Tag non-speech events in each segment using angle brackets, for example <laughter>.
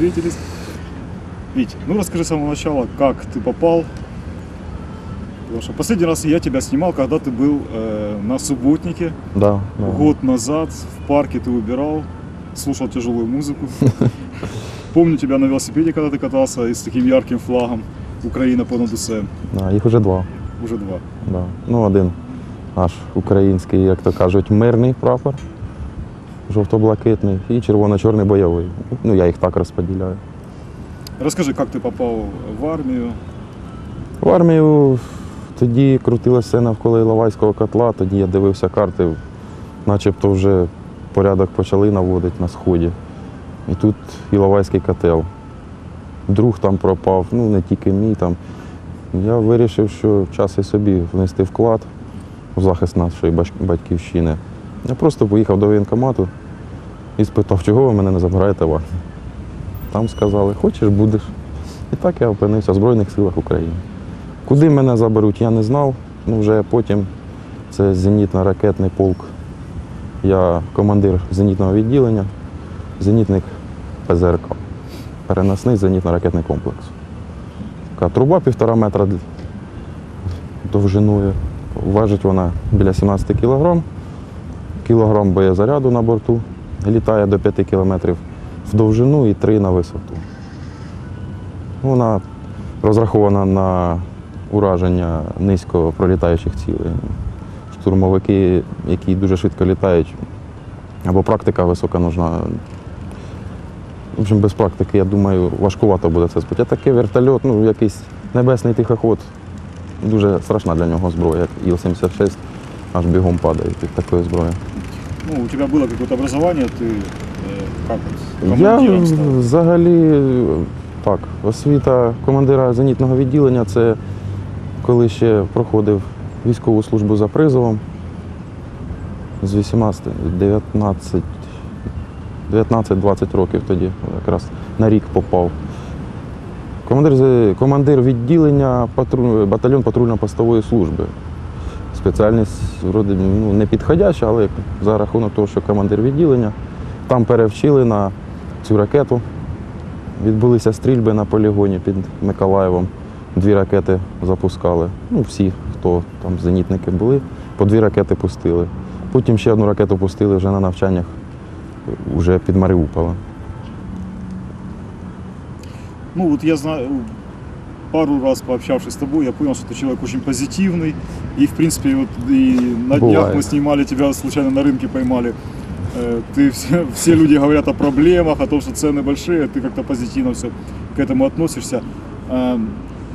встретились. Вить, ну расскажи с самого начала, как ты попал. Потому что последний раз я тебя снимал, когда ты был э, на субботнике. Да, да. Год назад в парке ты убирал, слушал тяжелую музыку. <laughs> Помню тебя на велосипеде, когда ты катался и с таким ярким флагом Украина понад усе. Да, їх вже два. Уже два. Да. Ну, один наш український, як то кажуть, мирний прапор, жовто-блакитний і червоно-чорний бойовий. Ну, я їх так розподіляю. Расскажи, как ты попал в армию. В армію тоді крутилося навколо Іловайського котла, тоді я дивився карти, начебто вже порядок почали наводити на сході. І тут Іловайський котел. Друг там пропав, ну не тільки мій там. Я вирішив, що час і собі внести вклад у захист нашої батьківщини. Я просто поїхав до воєнкомату і спитав, чого ви мене не забираєте в армію. Там сказали, хочеш будеш. І так я опинився в Збройних силах України. Куди мене заберуть, я не знав. Ну, вже потім це зенітно-ракетний полк. Я командир зенітного відділення, зенітник ПЗРК. Переносний зенітно-ракетний комплекс. Така труба півтора метра довжиною. Важить вона біля 17 кілограм. Кілограм боєзаряду на борту. Літає до 5 кілометрів в довжину і 3 на висоту. Вона розрахована на ураження низько пролітаючих цілей. Штурмовики, які дуже швидко літають, або практика висока нужна. В общем, без практики, я думаю, важкувато буде це збити. А такий вертольот, ну, якийсь небесний тихоход, дуже страшна для нього зброя, як Іл-76, аж бігом падає від такої зброї. Ну, у тебя было какое-то образование, ты э, как вот, Я командиром стал? взагалі так, освіта командира зенітного відділення це коли ще проходив військову службу за призовом з 18, 19, 19-20 років тоді якраз на рік попав. Командир, з- командир відділення патруль, батальйон патрульно-постової служби. Спеціальність вроде, ну, не підходяща, але за рахунок того, що командир відділення, там перевчили на цю ракету. Відбулися стрільби на полігоні під Миколаєвом. Дві ракети запускали. Ну, всі, хто там зенітники були, по дві ракети пустили. Потім ще одну ракету пустили вже на навчаннях вже під Маріуполем. Ну вот я знаю, пару раз пообщавшись с тобой, я понял, что ты человек очень позитивный. И в принципе вот и на днях Бывает. мы снимали тебя, случайно на рынке поймали. Э, Ты все, <laughs> все люди говорят о проблемах, о том, что цены большие, ты как-то позитивно все к этому относишься. А,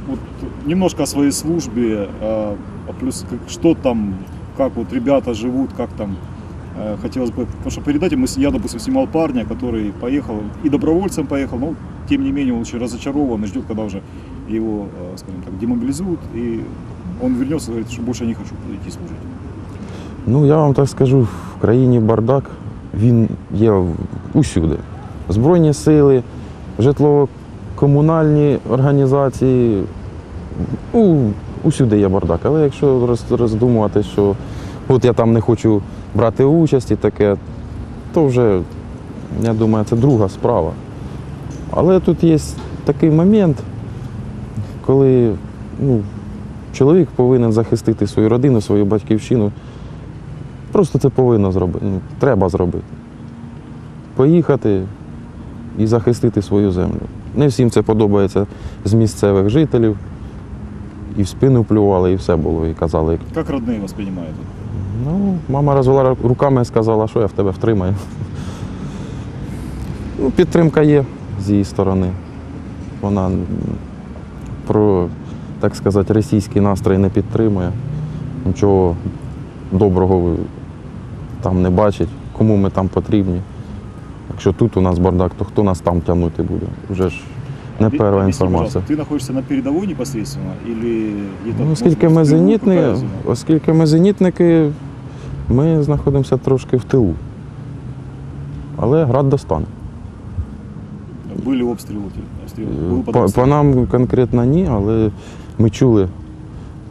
Вот немножко о своей службе, а, а плюс что там, как вот ребята живут, как там. Э, Хотелось бы, потому что перед этим я, допустим, снимал парня, который поехал и добровольцем поехал, но тем не менее он очень разочарован и ждет, когда уже его, э, скажем так, демобилизуют, и он вернется и говорит, что больше не хочу идти служить. Ну, я вам так скажу, в країні бардак, він є усюди. Збройні сили, житлово-комунальні організації, ну, усюди є бардак. Але якщо роз- роздумувати, що от я там не хочу брати участь і таке, то вже, я думаю, це друга справа. Але тут є такий момент, коли ну, чоловік повинен захистити свою родину, свою батьківщину. Просто це повинно зробити. Ну, треба зробити. Поїхати і захистити свою землю. Не всім це подобається з місцевих жителів. І в спину плювали, і все було. І казали, Как родные воспринимают это? ну, мама розвела руками і сказала, що я в тебе втримаю. Ну, підтримка є з її сторони. Вона про, так сказати, російський настрій не підтримує. Нічого доброго там не бачить, кому ми там потрібні. Якщо тут у нас бардак, то хто нас там тягнути буде? Вже ж не Объясни, перша пожалуйста, інформація. Ты находишься на передовой непосредственно или где-то, Ну, может оскільки быть, ми в тылу зенітні, какая зона? оскільки ми зенітники, ми знаходимося трошки в тилу. Але град достане. Были обстрелы? Был под По, по нам конкретно ні, але ми чули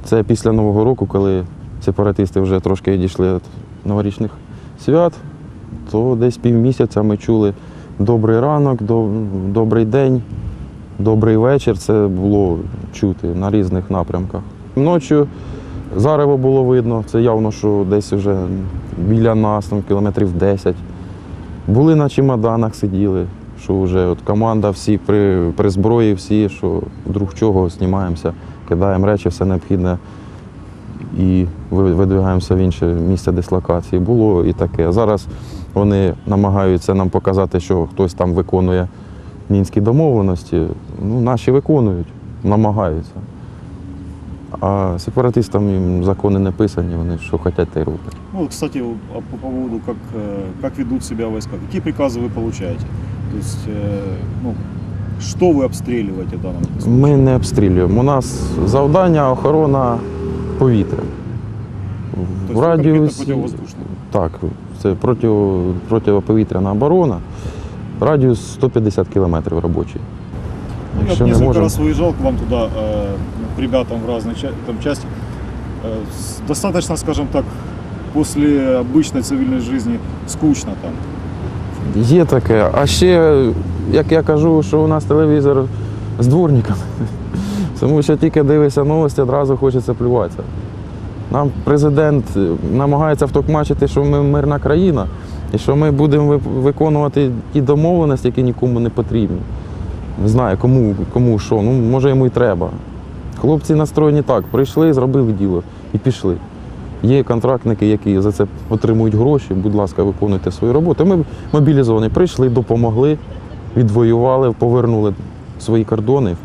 це після Нового року, коли сепаратисти вже трошки відійшли від новорічних свят, то десь півмісяця ми чули добрий ранок, до- добрий день, добрий вечір. Це було чути на різних напрямках. Ночі зарево було видно, це явно, що десь вже біля нас, там, кілометрів 10. Були на чемоданах, сиділи, що вже от команда всі при, при зброї, всі, що друг чого знімаємося, кидаємо речі, все необхідне і ви- видвигаємося в інше місце дислокації. Було і таке. Зараз вони намагаються нам показати, що хтось там виконує мінські домовленості. Ну, наші виконують, намагаються. А сепаратистам їм закони не писані, вони що хочуть, те й роблять. Ну, вот, кстати, а по поводу, как, э, как ведут себя войска. Какие приказы вы получаете? То есть, э, ну, что вы обстреливаете в данном случае? Ми не обстрілюємо. У нас завдання охорона повітря. То В есть вы конкретно радіусі противовоздушные. так, це проти, протиповітряна оборона. Радіус 150 кілометрів робочий. Ну, я Якщо вот не несколько можемо, раз выезжал к вам туда, э, ну, к ребятам в разной ча- там, части. Э, с- достаточно, скажем так, после обычной цивильной жизни скучно там. є таке. А ще, як я кажу, що у нас телевізор з дворниками. <laughs> Тому що тільки дивишся новості, одразу хочеться плюватися. Нам президент намагається втокмачити, що ми мирна країна і що ми будемо виконувати ті домовленості, які нікому не потрібні. Не знаю, кому, кому що, ну може йому і треба. Хлопці настроєні так, прийшли, зробили діло і пішли. Є контрактники, які за це отримують гроші. Будь ласка, виконуйте свою роботу. Ми мобілізовані, прийшли, допомогли, відвоювали, повернули свої кордони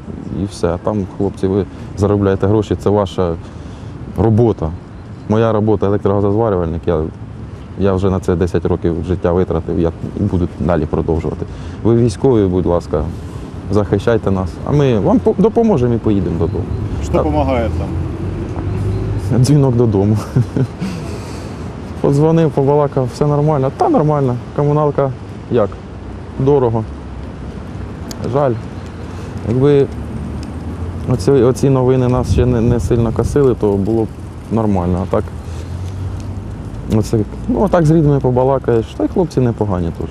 і все. Там, хлопці, ви заробляєте гроші, це ваша робота. Моя робота електрогазозварювальник. Я, я вже на це 10 років життя витратив, я буду далі продовжувати. Ви військові, будь ласка, захищайте нас, а ми вам допоможемо і поїдемо додому. Так. помогает там? <laughs> Дзвінок додому. <laughs> Подзвонив, побалакав, все нормально. Та нормально. Комуналка як? Дорого. Жаль. Якби оці, оці новини нас ще не, не сильно косили, то було б нормально. А так, оце, ну, а так з рідними побалакаєш, та й хлопці непогані теж.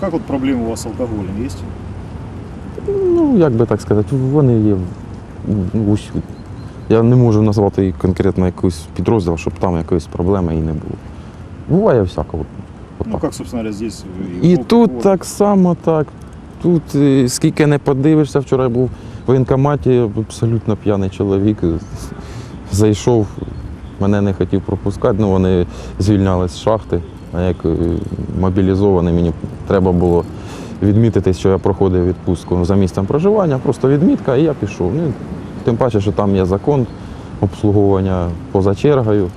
Как вот проблемы у вас с алкоголем есть? Ну, як би так сказати, вони є ну, усюди. Я не можу назвати конкретно якийсь підрозділ, щоб там якоїсь проблеми і не було. Буває всякого. Ну, как, собственно здесь. І тут так само так. Тут е, скільки не подивишся, вчора я був в воєнкоматі, абсолютно п'яний чоловік. Зайшов, мене не хотів пропускати, ну вони звільняли з шахти. А як е, мобілізований, мені треба було відмітити, що я проходив відпустку за місцем проживання, просто відмітка, і я пішов. Тим паче, що там є закон обслуговування поза чергою.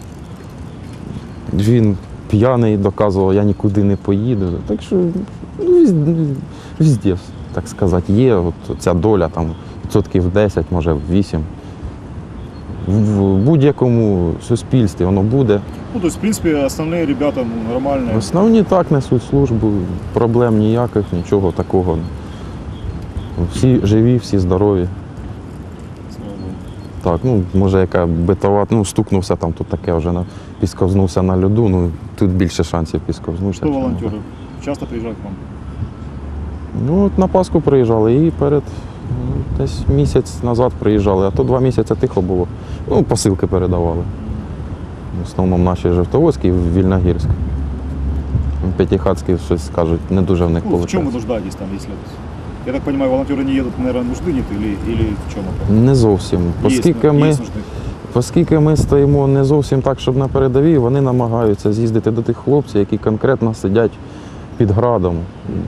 Він п'яний доказував, я нікуди не поїду. Так що ну, віз- везде, так сказати, є от ця доля там відсотків 10, може 8. В в будь-якому суспільстві воно буде. Ну, то есть, в принципе, остальные ребята ну, нормальные. Основні так несуть службу, проблем ніяких, нічого такого. Всі живі, всі здорові. Так, ну може яка битова, ну стукнувся там, тут таке вже на пісковзнувся на льоду, ну тут більше шансів пісковзнувся. Чим на? Часто приезжают к вам? Ну, от на Пасху приїжджали і перед ну, десь місяць назад приїжджали, а то два місяці тихо було. Ну, посилки передавали. В основному наші Жовтоводські і Вільногірськ. П'ятихатські щось кажуть, не дуже в них Ну, в чем вы там, если... Я так понимаю, волонтеры не едут, наверное, нужды нет или, или в чем это? Не зовсім. Оскільки есть, ми, есть нужды. оскільки ми стоїмо не зовсім так, щоб на передовій, вони намагаються з'їздити до тих хлопців, які конкретно сидять під градом.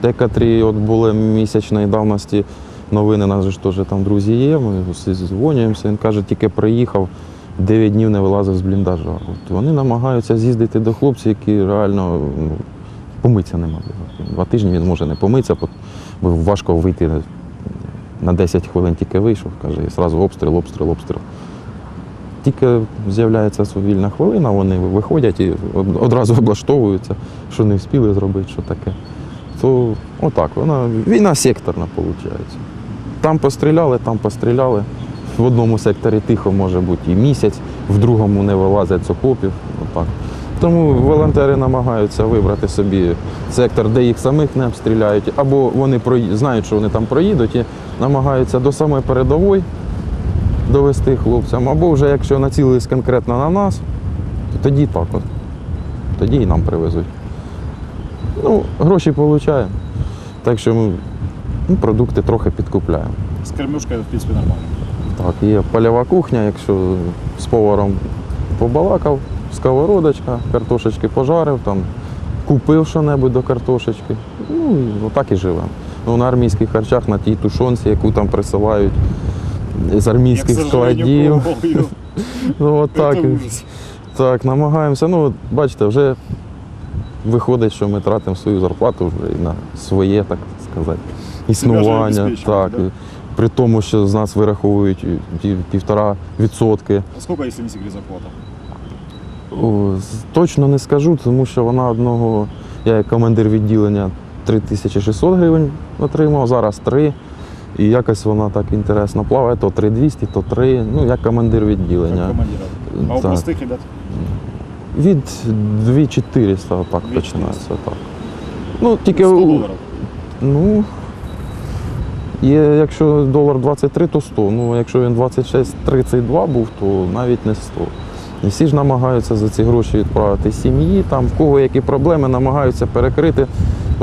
Декотрі от були місячної давності новини, нас же ж теж там друзі є, ми всі дзвонюємося. Він каже, тільки приїхав, 9 днів не вилазив з бліндажа. От вони намагаються з'їздити до хлопців, які реально ну, помитися нема. Два тижні він може не помитися, бо важко вийти на 10 хвилин тільки вийшов, каже, і одразу обстріл, обстріл, обстріл. Тільки з'являється вільна хвилина, вони виходять і одразу <laughs> облаштовуються, що не встигли зробити, що таке. То отак, вона війна секторна виходить. Там постріляли, там постріляли. В одному секторі тихо може бути і місяць, в другому не вилазять з окопів. Отак. Тому волонтери намагаються вибрати собі сектор, де їх самих не обстріляють, або вони знають, що вони там проїдуть, і намагаються до самої передової довести хлопцям, або вже якщо націлились конкретно на нас, то тоді так от. Тоді і нам привезуть. Ну, гроші отримуємо. Так що ми ну, продукти трохи підкупляємо. С кормежкой, в принципе, нормально. Так, є польова кухня, якщо з поваром побалакав, сковородочка, картошечки пожарив, там, купив що-небудь до картошечки. Ну, і отак і живемо. Ну, на армійських харчах, на тій тушонці, яку там присилають з армійських складів. <laughs> Ну, от так, так, намагаємося. Ну, от бачите, вже виходить, що ми тратимо свою зарплату вже і на своє, так сказати, існування. Так, да? при тому, що з нас вираховують півтора відсотки. А сколько, если не секрет, зарплата? О, Точно не скажу, тому що вона одного, я як командир відділення 3600 гривень отримав, зараз 3. І якось вона так інтересно плаває, то 3200, то 3, ну як командир відділення. командира. А у Так. простых ребят? Від 2400 отак 2400. починається. Так. Ну, тільки 100 у- долларов. ну, є, якщо долар 23, то 100. Ну, якщо він 26-32 був, то навіть не 100. І всі ж намагаються за ці гроші відправити сім'ї, там в кого які проблеми, намагаються перекрити,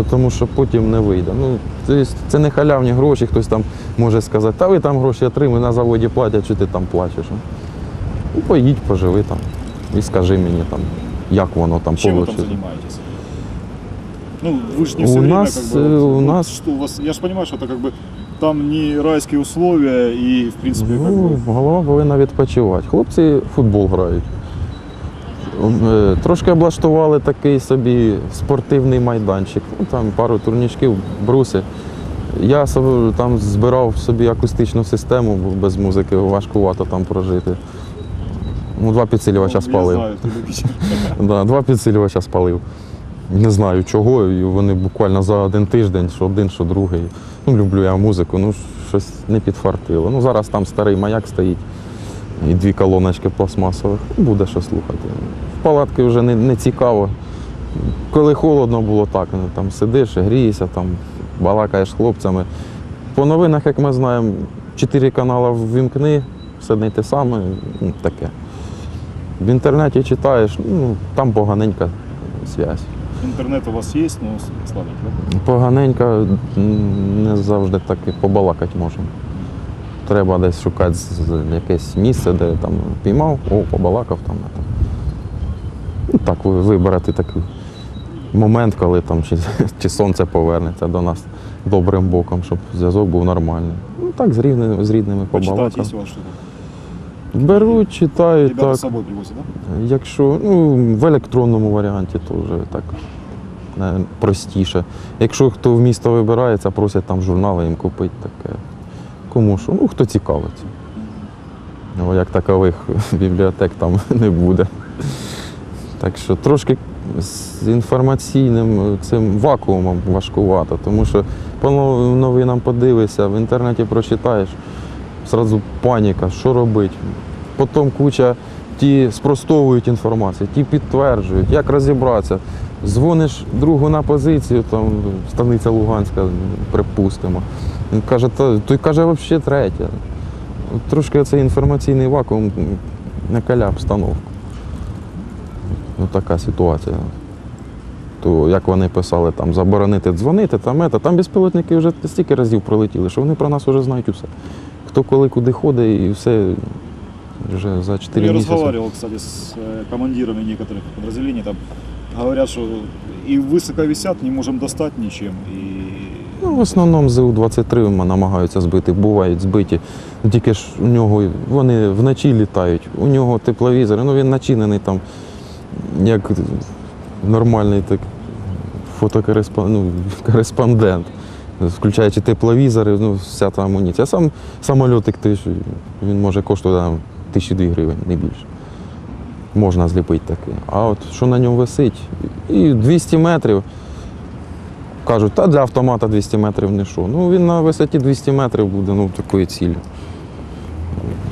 тому що потім не вийде. Ну, тобто це не халявні гроші, хтось там може сказати, та ви там гроші отримуєте, на заводі платять, чи ти там плачеш. Ну, поїдь, поживи там і скажи мені, там, як воно там Чем вы вийде. там занимаетесь? Ну, вы же не У все время нас, как бы, э, у вот нас- что у вас, я же понимаю, что это как бы там не райские условия и, в принципе, как Ну, бы, голова повинна відпочивати. Хлопці в футбол грають. Е, Трошки облаштували такий собі спортивний майданчик. Ну, там пару турнічків, бруси. Я там збирав собі акустичну систему, бо без музики важкувато там прожити. Ну, два підсилювача ну, спалив. Знаю. <laughs> Да, два підсилювача спалив. Не знаю чого, і вони буквально за один тиждень, що один, що другий. Ну, люблю я музику, ну щось не підфартило. Ну, зараз там старий маяк стоїть і дві колоночки пластмасових. Ну, Буде що слухати. В палатки вже не, не цікаво. Коли холодно було так, ну, там сидиш, грієшся, там, балакаєш хлопцями. По новинах, як ми знаємо, чотири канали ввімкни, все не те саме, ну, таке. В інтернеті читаєш, ну, там поганенька зв'язь. Интернет у вас есть, но слабенький, да? Поганенька не завжди так і побалакати можемо. Треба десь шукати якесь місце, де там піймав, о, побалакав там. это. Ну, так, ви- вибрати такий момент, коли там чи, <laughs> чи сонце повернеться до нас добрим боком, щоб зв'язок був нормальний. Ну так, з рідними, з рідними побалакав. есть у вас что-то? Беруть, читають, Ребята так. с собой привозят, да? Якщо ну, в електронному варіанті, то вже так е, простіше. Якщо хто в місто вибирається, просять там журнали їм купити таке. Кому що? Ну, хто цікавиться. Ну, як такових <laughs> бібліотек там <laughs> не буде. Так що трошки з інформаційним цим вакуумом важкувато, тому що по новинам подивишся, в інтернеті прочитаєш, зразу паніка, що робити. Потім куча ті спростовують інформацію, ті підтверджують, як розібратися. Дзвониш другу на позицію, там станиця Луганська, припустимо. Він каже, той каже, взагалі третя. Трошки цей інформаційний вакуум накаля обстановку. Ну, така ситуація. То як вони писали, там заборонити дзвонити, там, ета, там безпілотники вже стільки разів пролетіли, що вони про нас вже знають усе. Хто коли куди ходить і все вже за 4 Я місяці. разговаривал, кстати, с э, командирами некоторых подразделений, там говорят, что и высоко висят, не можем достать ничем. И Ну, в основному ЗУ-23 м- намагаються збити, бувають збиті. Ну, Тільки ж у нього вони вночі літають, у нього тепловізор, ну він начинений там як нормальний так, фотокореспондент, ну, кореспондент, <laughs> включаючи тепловізори, ну, вся та амуніція. Сам самольотик теж, він може коштувати тисячі дві гривень, не більше. Можна зліпити такий. А от що на ньому висить? І 200 метрів. Кажуть, та для автомата 200 метрів не що. Ну він на висоті 200 метрів буде ну, такою ціллю.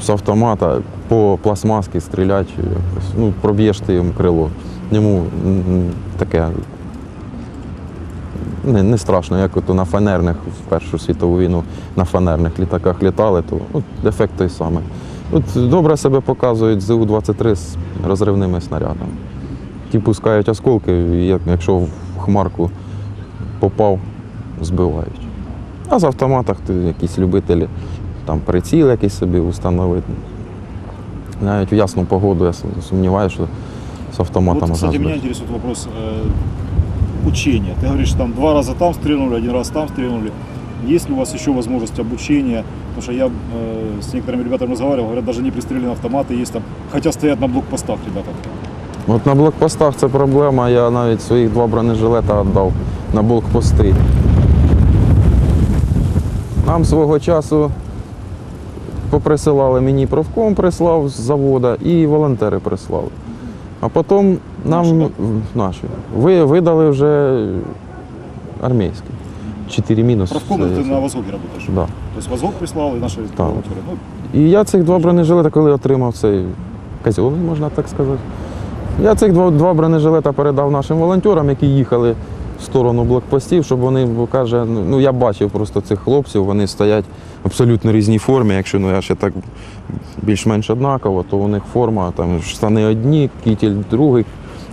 з автомата по пластмаски стріляти, ну, проб'єш ти йому крило. Йому таке не, не страшно, як от на фанерних в Першу світову війну на фанерних літаках літали, то ну, ефект той самий. От добре себе показують ЗУ-23 з розривними снарядами. Ті пускають осколки, і якщо в хмарку попав, збивають. А з автоматах то якісь любителі там приціл якийсь собі установити. Навіть в ясну погоду я сумніваюся, що з автомата Вот, можна кстати, меня интересует вопрос э, учения. Ты говоришь, там два раза там стрельнули, один раз там стрельнули. Есть ли у вас еще возможность обучения? Потому что я э, с некоторыми ребятами разговаривал, говорят, даже не пристрелены автоматы есть там, хотя стоят на блокпостах ребята. От на блокпостах це проблема. Я навіть своїх два бронежилета віддав на блокпости. Нам свого часу поприсилали, мені профком прислав з завода і волонтери прислали. А потім нам Наші, наші, ви видали вже армійські. Чотири мінус. Ты здається. на Возгоке работаешь? Да. То есть Возгок прислал и наши Да. волонтеры. Ну, І я цих два бронежилета, коли отримав цей казьовий, можна так сказати. Я цих два, два бронежилета передав нашим волонтерам, які їхали в сторону блокпостів, щоб вони, бо каже, ну ну, я бачив просто цих хлопців, вони стоять в абсолютно різній формі. Якщо ну, я ще так більш-менш однаково, то у них форма, там штани одні, кітель другий.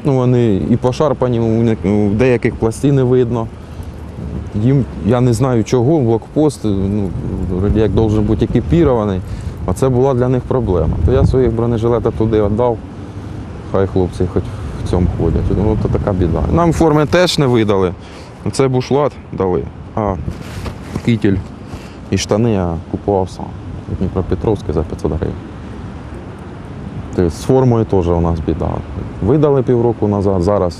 Ну, вони і пошарпані, у деяких пластини видно. Їм я не знаю чого, блокпост, ну, як должен бути екіпірований, а це була для них проблема. То я своїх бронежилета туди віддав, хай хлопці хоч в цьому ходять. Ну, то така біда. Нам форми теж не видали. Це бушлат дали, а кітель і штани я купував сам. в Дніпропетровське за 500 гривень. З формою теж у нас біда. Видали півроку назад, зараз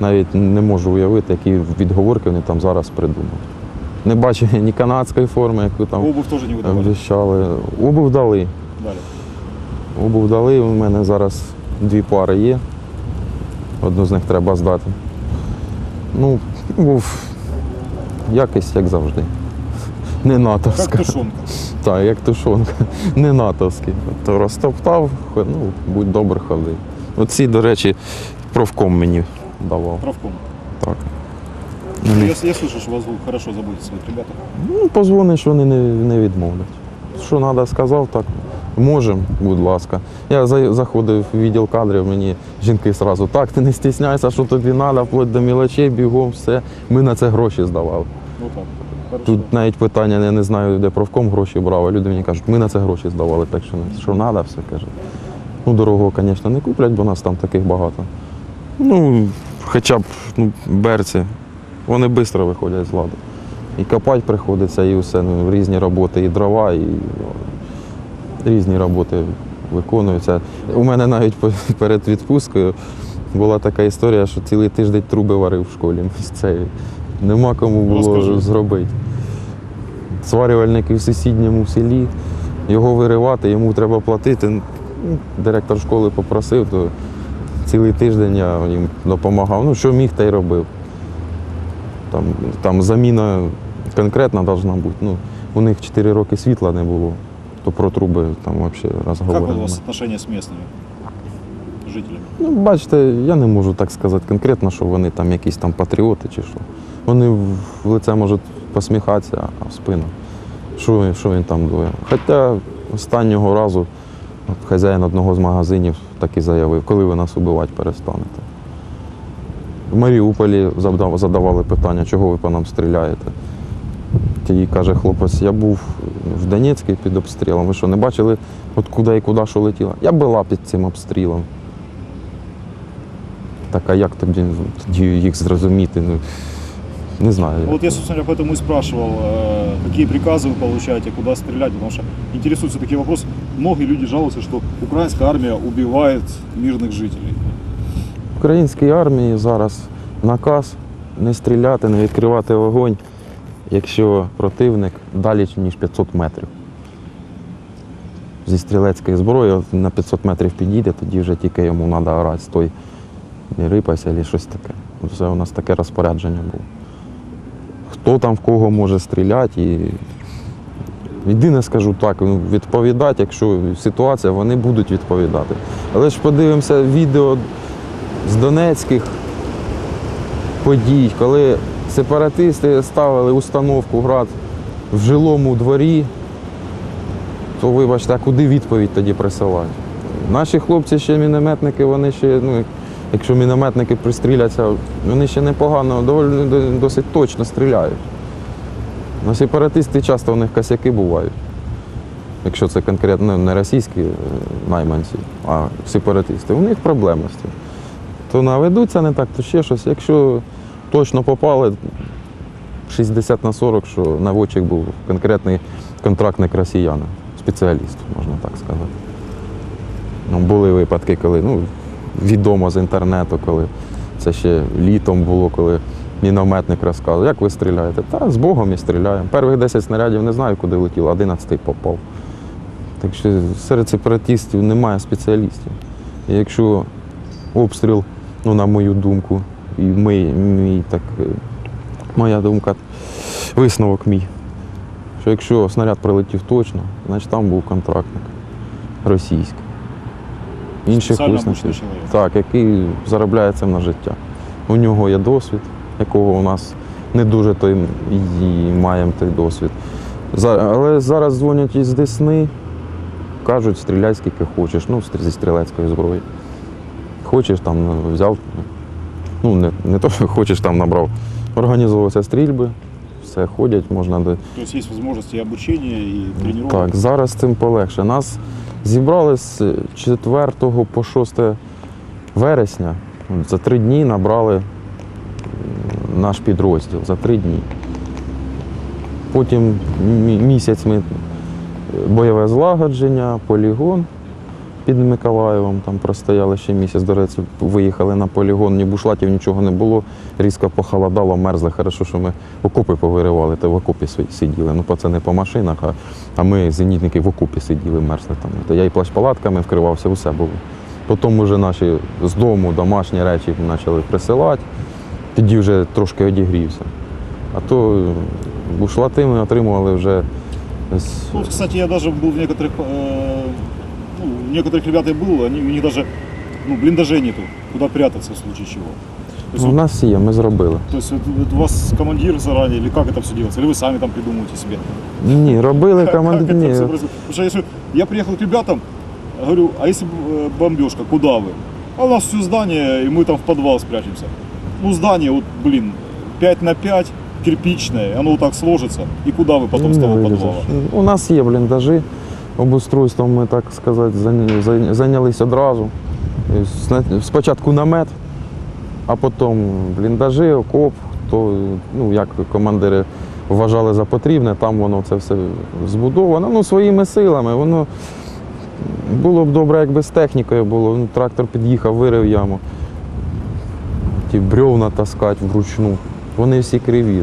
навіть не можу уявити, які відговорки вони там зараз придумали. Не бачу ні канадської форми, яку там обувь тоже не выдавали. обіцяли. Обув дали. Дали. Обув дали. У мене зараз дві пари є. Одну з них треба здати. Ну, був якість, як завжди. Не натовська. тушенка. Так, як тушонка. <laughs> Не натовський. То розтоптав, ну, будь добре ходи. Оці, до речі, профком мені давав. Правком. Так. Я, я слышу, что Возгок хорошо заботится о своих ребятах. Ну, позвониш, вони не, не відмовлять. Що треба, сказав, так. Можемо, будь ласка. Я за- заходив в відділ кадрів, мені жінки одразу, так, ти не стісняйся, що тобі треба, вплоть до мілочей, бігом, все. Ми на це гроші здавали. Вот так. Тут навіть питання, я не знаю, де профком гроші брав, а люди мені кажуть, ми на це гроші здавали, так що, що треба, все каже. Ну, дорогого, звісно, не куплять, бо нас там таких багато. Ну, хоча б ну, берці, вони швидко виходять з ладу. І копати приходиться, і все, ну, різні роботи, і дрова, і ну, різні роботи виконуються. У мене навіть перед відпусткою була така історія, що цілий тиждень труби варив в школі місцеві. Нема кому було Розкажи. зробити. Сварювальники в сусідньому селі, його виривати, йому треба платити. Ну, Директор школи попросив, то цілий тиждень я їм допомагав. Ну, що міг, та й робив. Там, там заміна конкретна повинна бути. Ну, у них 4 роки світла не було, то про труби там взагалі розговори. у вас немає. отношения с жителями? Ну, бачите, я не можу так сказати конкретно, що вони там якісь там патріоти чи що. Вони в лице можуть посміхатися, а в спину. Що, він- що він там дує? Хоча останнього разу хазяїн одного з магазинів так і заявив, коли ви нас убивати перестанете. В Маріуполі задавали питання, чого ви по нам стріляєте. Тоді каже хлопець, я був в Донецьку під обстрілом. Ви що, не бачили, от куди і куди що летіло? Я була під цим обстрілом. Так, а як тоді їх зрозуміти? Ну, не знаю. Ну, Вот я, собственно говоря, поэтому и спрашивал, э, какие приказы вы получаете, куда стрелять, потому что интересуются такие вопросы. Многие люди жалуются, что украинская армия убивает мирных жителей. В українській армії зараз наказ не стріляти, не відкривати вогонь, якщо противник далі, ніж 500 метрів. Зі стрілецької зброї от на 500 метрів підійде, тоді вже тільки йому треба орати, стой, не рипайся, або щось таке. Все у нас таке розпорядження було. Хто там в кого може стріляти і Єдине скажу так, ну, відповідати, якщо ситуація, вони будуть відповідати. Але ж подивимося відео з донецьких подій, коли сепаратисти ставили установку град в жилому дворі, то вибачте, а куди відповідь тоді присилати? Наші хлопці ще мінометники, вони ще, ну, якщо мінометники пристріляться, вони ще непогано, доволі досить точно стріляють. На сепаратисти часто у них косяки бувають. Якщо це конкретно не російські е, найманці, а сепаратисти, у них проблеми з цим. То наведуться не так, то ще щось. Якщо точно попали 60 на 40, що наводчик був конкретний контрактник росіяна, спеціаліст, можна так сказати. Ну, були випадки, коли ну, відомо з інтернету, коли це ще літом було, коли мінометник розказував, як ви стріляєте? Та з Богом і стріляємо. Перших 10 снарядів не знаю, куди летіло, 11 попав. Так що серед сепаратистів немає спеціалістів. І якщо обстріл, ну, на мою думку, і мій, мій так, е, моя думка, висновок мій, що якщо снаряд прилетів точно, значить там був контрактник російський. Інших чоловік. Так, який заробляє цим на життя. У нього є досвід, якого у нас не дуже той і маємо той досвід. Але зараз дзвонять із Десни, кажуть, стріляй скільки хочеш, ну, зі стрілецької зброї. Хочеш там взяв, ну не, не то, що хочеш там набрав. Організовувалися стрільби, все ходять, можна до. То есть есть возможности и обучения, и. Так, зараз цим полегше. Нас зібрали з 4 по 6 вересня. За три дні набрали наш підрозділ. За три дні. Потім місяць ми е, бойове злагодження, полігон під Миколаєвом. Там простояли ще місяць. До речі, виїхали на полігон, ні бушлатів, нічого не було. Різко похолодало, мерзли. Хорошо, що ми окопи повиривали, то в окопі си- сиділи. Ну, пацани по машинах, а, а ми зенітники в окопі сиділи, мерзли там. То я і плащ-палатками вкривався, усе було. Потім вже наші з дому домашні речі почали присилати. Тоді вже трошки одігрівся. А то е, бушлати ми отримували вже з Ну, вот, кстати, я даже был в некоторых, э, ну, у некоторых ребят я был, они, у них даже ну, блиндажей нету, куда прятаться в случае чего. То есть, Ну, у вот, нас є, ми зробили. то есть вот, вот у вас командир заранее, или как это все делается, или вы сами там придумываете себе? Ні, робили Как, как команди. это Ні. все происходит? Потому что я, же- я приехал к ребятам, говорю, а если э, бомбежка, куда вы? А у нас все здание, и мы там в подвал спрячемся. Ну, здание, вот, блин, 5 на 5, кирпичное, оно вот так сложится, и куда вы потом с Не того вилізеш. подвала? У нас є бліндажі. Обустройством ми, так сказати, зайня- зай- зайнялись одразу. Спочатку намет, а потім бліндажі, окоп, то ну, як командири вважали за потрібне, там воно це все збудовано. Ну, своїми силами. Воно було б добре, якби з технікою було. Ну, трактор під'їхав, вирив яму. Ті брьовна таскати вручну. Вони всі криві,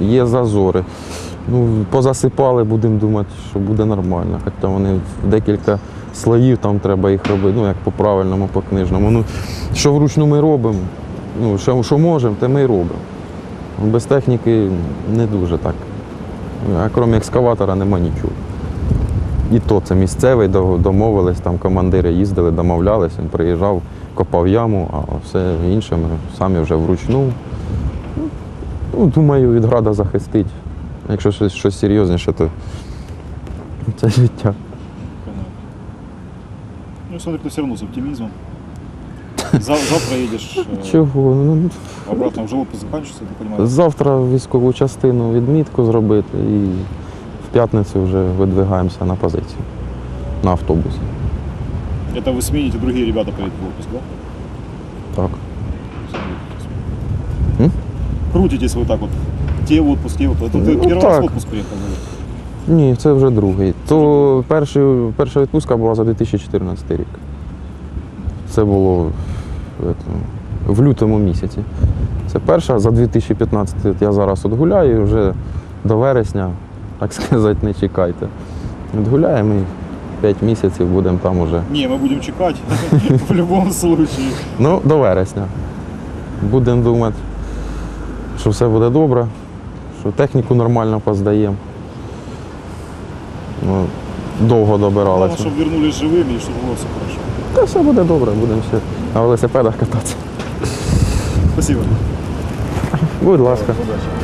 ну, є зазори. Ну, позасипали, будемо думати, що буде нормально. Хоча вони декілька слоїв там треба їх робити, ну як по правильному, по книжному. Ну, що вручну ми робимо, ну, що, що можемо, те ми і робимо. Без техніки не дуже так. А крім екскаватора нема нічого. І то це місцевий, домовились, там командири їздили, домовлялись, він приїжджав, копав яму, а все інше ми самі вже вручну. Ну, думаю, від града захистить. Якщо щось, щось серйозніше, то це життя. Понятно. Ну, смотри, ты все равно с оптимизмом. За- Завтра едешь э, <laughs> Чого? Ну, обратно, уже отпуск заканчивается, я так понимаю. завтра військову частину відмітку зробити і в п'ятницю вже видвигаємося на позицію на автобусі. Это вы смените, другие ребята поедут в отпуск, да? Так. М? М? Крутитесь вы так вот. Те в отпуск, те в отпуск. Это ты Ну, первый раз так. в отпуск приехал? да? Ні, це вже другий. То перший, перша відпустка була за 2014 рік. Це було в, етому, в лютому місяці. Це перша, за 2015 я зараз отгуляю, і вже до вересня, так сказати, не чекайте. Відгуляємо і 5 місяців будемо там уже. Не, мы будем чекать <laughs> в любом случае. Ну, до вересня. Будемо думати, що все буде добре, що техніку нормально поздаємо. Ну, довго Главное, добиралися. чтобы вернулись живыми и чтобы было все хорошо. Та все буде добре, будемо ще на велосипедах кататися. Спасибо. Будь ласка. Удачи.